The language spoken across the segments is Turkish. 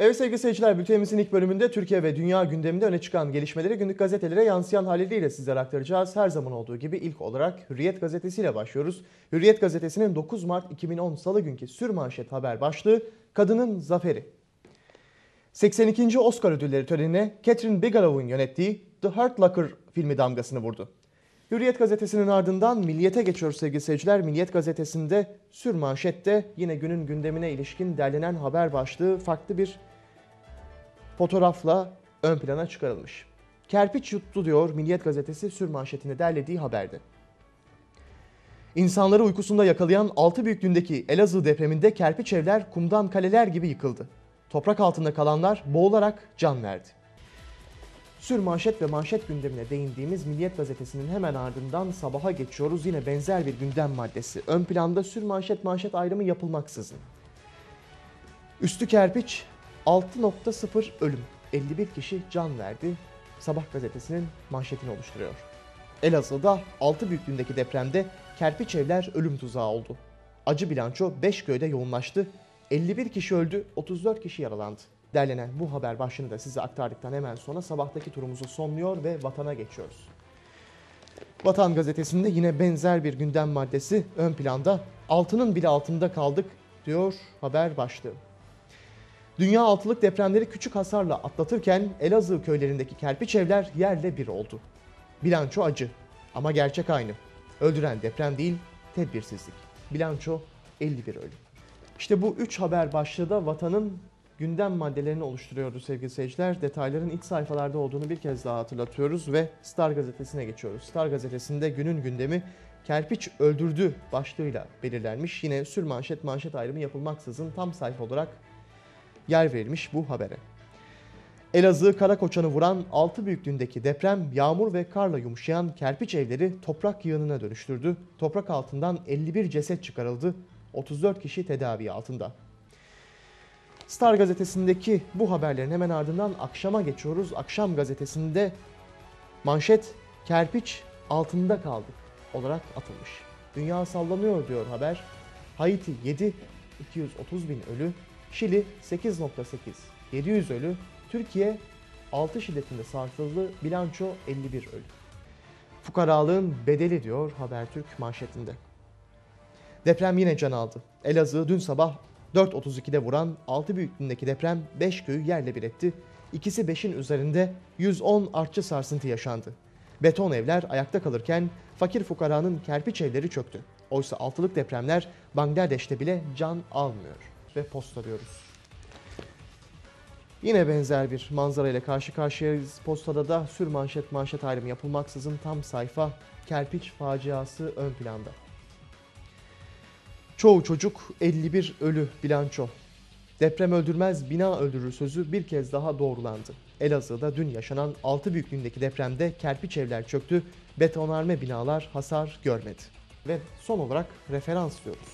Evet sevgili seyirciler, bültenimizin ilk bölümünde Türkiye ve dünya gündeminde öne çıkan gelişmeleri günlük gazetelere yansıyan haliyle sizlere aktaracağız. Her zaman olduğu gibi ilk olarak Hürriyet gazetesiyle başlıyoruz. Hürriyet gazetesinin 9 Mart 2010 Salı günkü sürmanşet haber başlığı Kadının Zaferi. 82. Oscar ödülleri törenine Catherine Bigelow'un yönettiği The Hurt Locker filmi damgasını vurdu. Hürriyet gazetesinin ardından Milliyet'e geçiyoruz sevgili seyirciler. Milliyet gazetesinde sürmanşette yine günün gündemine ilişkin derlenen haber başlığı farklı bir fotoğrafla ön plana çıkarılmış. Kerpiç yuttu diyor Milliyet gazetesi sürmanşetinde derlediği haberde. İnsanları uykusunda yakalayan 6 büyüklüğündeki Elazığ depreminde kerpiç evler kumdan kaleler gibi yıkıldı. Toprak altında kalanlar boğularak can verdi. Sür manşet ve manşet gündemine değindiğimiz Milliyet Gazetesi'nin hemen ardından sabaha geçiyoruz. Yine benzer bir gündem maddesi. Ön planda sür manşet manşet ayrımı yapılmaksızın. Üstü kerpiç 6.0 ölüm. 51 kişi can verdi. Sabah gazetesinin manşetini oluşturuyor. Elazığ'da 6 büyüklüğündeki depremde kerpiç evler ölüm tuzağı oldu. Acı bilanço 5 köyde yoğunlaştı. 51 kişi öldü, 34 kişi yaralandı. Derlenen bu haber başlığını da size aktardıktan hemen sonra sabahtaki turumuzu sonluyor ve vatana geçiyoruz. Vatan gazetesinde yine benzer bir gündem maddesi ön planda. Altının bile altında kaldık diyor haber başlığı. Dünya altılık depremleri küçük hasarla atlatırken Elazığ köylerindeki kerpiç evler yerle bir oldu. Bilanço acı ama gerçek aynı. Öldüren deprem değil, tedbirsizlik. Bilanço 51 ölüm. İşte bu üç haber başlığı da vatanın gündem maddelerini oluşturuyordu sevgili seyirciler. Detayların iç sayfalarda olduğunu bir kez daha hatırlatıyoruz ve Star gazetesine geçiyoruz. Star gazetesinde günün gündemi kerpiç öldürdü başlığıyla belirlenmiş. Yine sür manşet manşet ayrımı yapılmaksızın tam sayfa olarak yer verilmiş bu habere. Elazığ Karakoçan'ı vuran 6 büyüklüğündeki deprem yağmur ve karla yumuşayan kerpiç evleri toprak yığınına dönüştürdü. Toprak altından 51 ceset çıkarıldı. 34 kişi tedavi altında. Star gazetesindeki bu haberlerin hemen ardından akşama geçiyoruz. Akşam gazetesinde manşet kerpiç altında kaldık olarak atılmış. Dünya sallanıyor diyor haber. Haiti 7, 230 bin ölü. Şili 8.8, 700 ölü. Türkiye 6 şiddetinde sarsıldı. Bilanço 51 ölü. Fukaralığın bedeli diyor Habertürk manşetinde. Deprem yine can aldı. Elazığ dün sabah 4.32'de vuran 6 büyüklüğündeki deprem 5 köyü yerle bir etti. İkisi 5'in üzerinde 110 artçı sarsıntı yaşandı. Beton evler ayakta kalırken fakir fukaranın kerpiç evleri çöktü. Oysa altılık depremler Bangladeş'te bile can almıyor ve postalıyoruz. Yine benzer bir manzara ile karşı karşıyayız. Postada da sür manşet manşet ayrımı yapılmaksızın tam sayfa kerpiç faciası ön planda. Çoğu çocuk 51 ölü bilanço. Deprem öldürmez bina öldürür sözü bir kez daha doğrulandı. Elazığ'da dün yaşanan 6 büyüklüğündeki depremde kerpiç evler çöktü, betonarme binalar hasar görmedi. Ve son olarak referans diyoruz.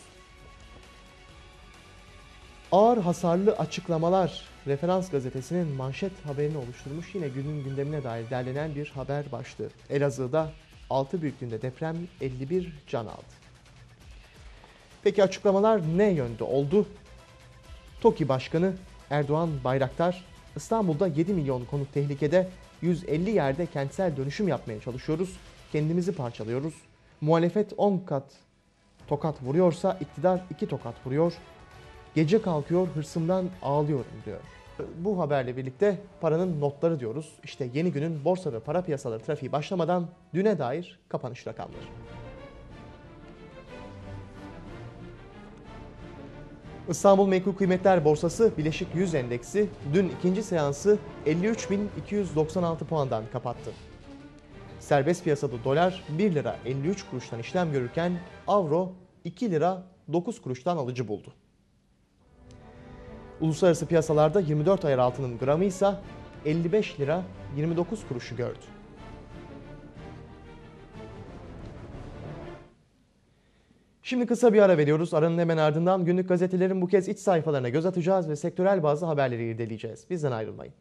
Ağır hasarlı açıklamalar Referans gazetesinin manşet haberini oluşturmuş yine günün gündemine dair derlenen bir haber başlığı. Elazığ'da 6 büyüklüğünde deprem 51 can aldı. Peki açıklamalar ne yönde oldu? TOKİ Başkanı Erdoğan Bayraktar, İstanbul'da 7 milyon konut tehlikede 150 yerde kentsel dönüşüm yapmaya çalışıyoruz. Kendimizi parçalıyoruz. Muhalefet 10 kat tokat vuruyorsa iktidar 2 tokat vuruyor. Gece kalkıyor hırsımdan ağlıyorum diyor. Bu haberle birlikte paranın notları diyoruz. İşte yeni günün borsa ve para piyasaları trafiği başlamadan düne dair kapanış rakamları. İstanbul Menkul Kıymetler Borsası Bileşik 100 Endeksi dün ikinci seansı 53.296 puandan kapattı. Serbest piyasada dolar 1 lira 53 kuruştan işlem görürken avro 2 lira 9 kuruştan alıcı buldu. Uluslararası piyasalarda 24 ayar altının gramı ise 55 lira 29 kuruşu gördü. Şimdi kısa bir ara veriyoruz. Aranın hemen ardından günlük gazetelerin bu kez iç sayfalarına göz atacağız ve sektörel bazı haberleri irdeleyeceğiz. Bizden ayrılmayın.